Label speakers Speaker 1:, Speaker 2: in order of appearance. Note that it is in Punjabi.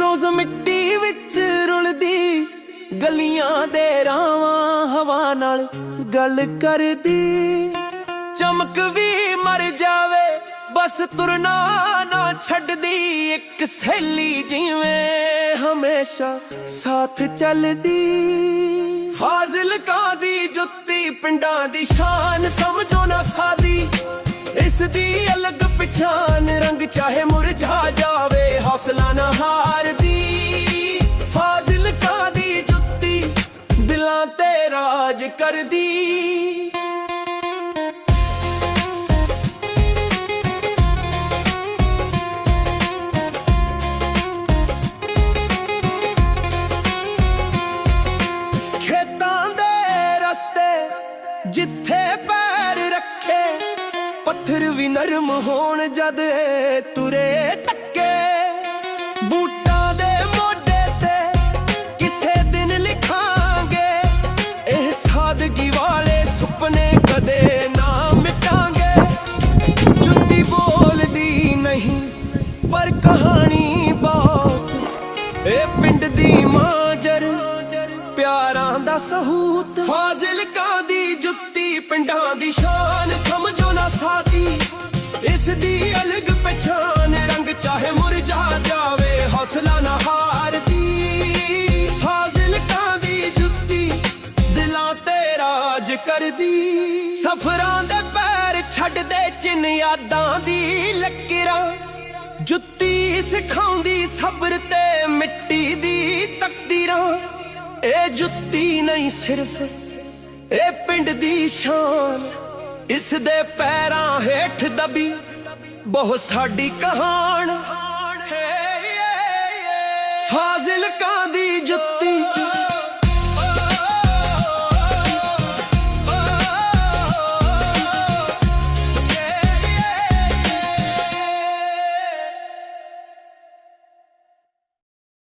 Speaker 1: ਰੋਜ਼ ਮਿੱਟੀ ਵਿੱਚ ਰੁਲਦੀ। ਗਲੀਆਂ ਦੇ ਰਾਵਾਂ ਹਵਾ ਨਾਲ ਗੱਲ ਕਰਦੀ। ਚਮਕ ਵੀ ਮਰ ਜਾਵੇ, ਬਸ ਤੁਰਨਾ ਨਾ ਛੱਡਦੀ। ਇੱਕ ਸਹੇਲੀ ਜਿਵੇਂ ਹਮੇਸ਼ਾ ਸਾਥ ਚੱਲਦੀ। ਫਾਜ਼ਿਲਕਾ ਦੀ ਜੁੱਤੀ? ਪਿੰਡਾਂ ਦੀ ਸ਼ਾਨ ਸਮਝੋ ਨਾ ਸਾਦੀ। ਇਸ ਦੀ ਅਲੱਗ ਪਛਾਣ ਰੰਗ ਚਾਹੇ ਮੁਰਝਾ ਜਾਵੇ, ਹੌਸਲਾ ਨਾ ਹਾਰਦੀ। ਫਾਜ਼ਿਲਕਾ ਦੀ ਜੁੱਤੀ ਦਿਲਾਂ ਤੇ ਰਾਜ ਕਰਦੀ। ਖੇਤਾਂ ਦੇ ਰਸਤੇ ਜਿੱਥੇ ਪੈਰ ਪੱਥਰ ਵੀ ਨਰਮ ਹੋਣ ਜਦ ਤੁਰੇ ਟੱਕੇ ਬੂਟਾਂ ਦੇ ਮੋਢੇ ਤੇ ਕਿਸੇ ਦਿਨ ਲਿਖਾਂਗੇ, ਇਹ ਸਾਦਗੀ ਵਾਲੇ ਸੁਪਨੇ ਕਦੇ ਨਾ ਮਿਟਾਂਗੇ। ਜੁੱਤੀ ਬੋਲਦੀ ਨਹੀਂ, ਪਰ ਕਹਾਣੀ ਬਹੁਤ। ਇਹ ਪਿੰਡ ਦੀ ਮਾਜਰ, ਪਿਆਰਾਂ ਦਾ ਸਹੂਤ। ਫਾਜ਼ਿਲਕਾ ਦੀ ਜੁੱਤੀ ਪਿੰਡਾਂ ਦੀ ਸ਼ਾਨ ਸਮਝੋ ਨਾ ਕਰਦੀ। ਸਫਰਾਂ ਦੇ ਪੈਰ ਛੱਡਦੇ ਚਿੰਨ ਯਾਦਾਂ ਦੀ ਲਕੀਰਾਂ। ਜੁੱਤੀ ਸਿਖਾਉਂਦੀ ਸਬਰ ਤੇ ਮਿੱਟੀ ਦੀ ਤਕਦੀਰਾਂ। ਇਹ ਜੁੱਤੀ ਨਹੀਂ ਸਿਰਫ ਇਹ ਪਿੰਡ ਦੀ ਸ਼ਾਨ। ਇਸ ਦੇ ਪੈਰਾਂ ਹੇਠ ਦਬੀ ਬਹੁਤ ਸਾਡੀ ਕਹਾਣ। ਫਾਜ਼ਿਲਕਾ ਦੀ ਜੁੱਤੀ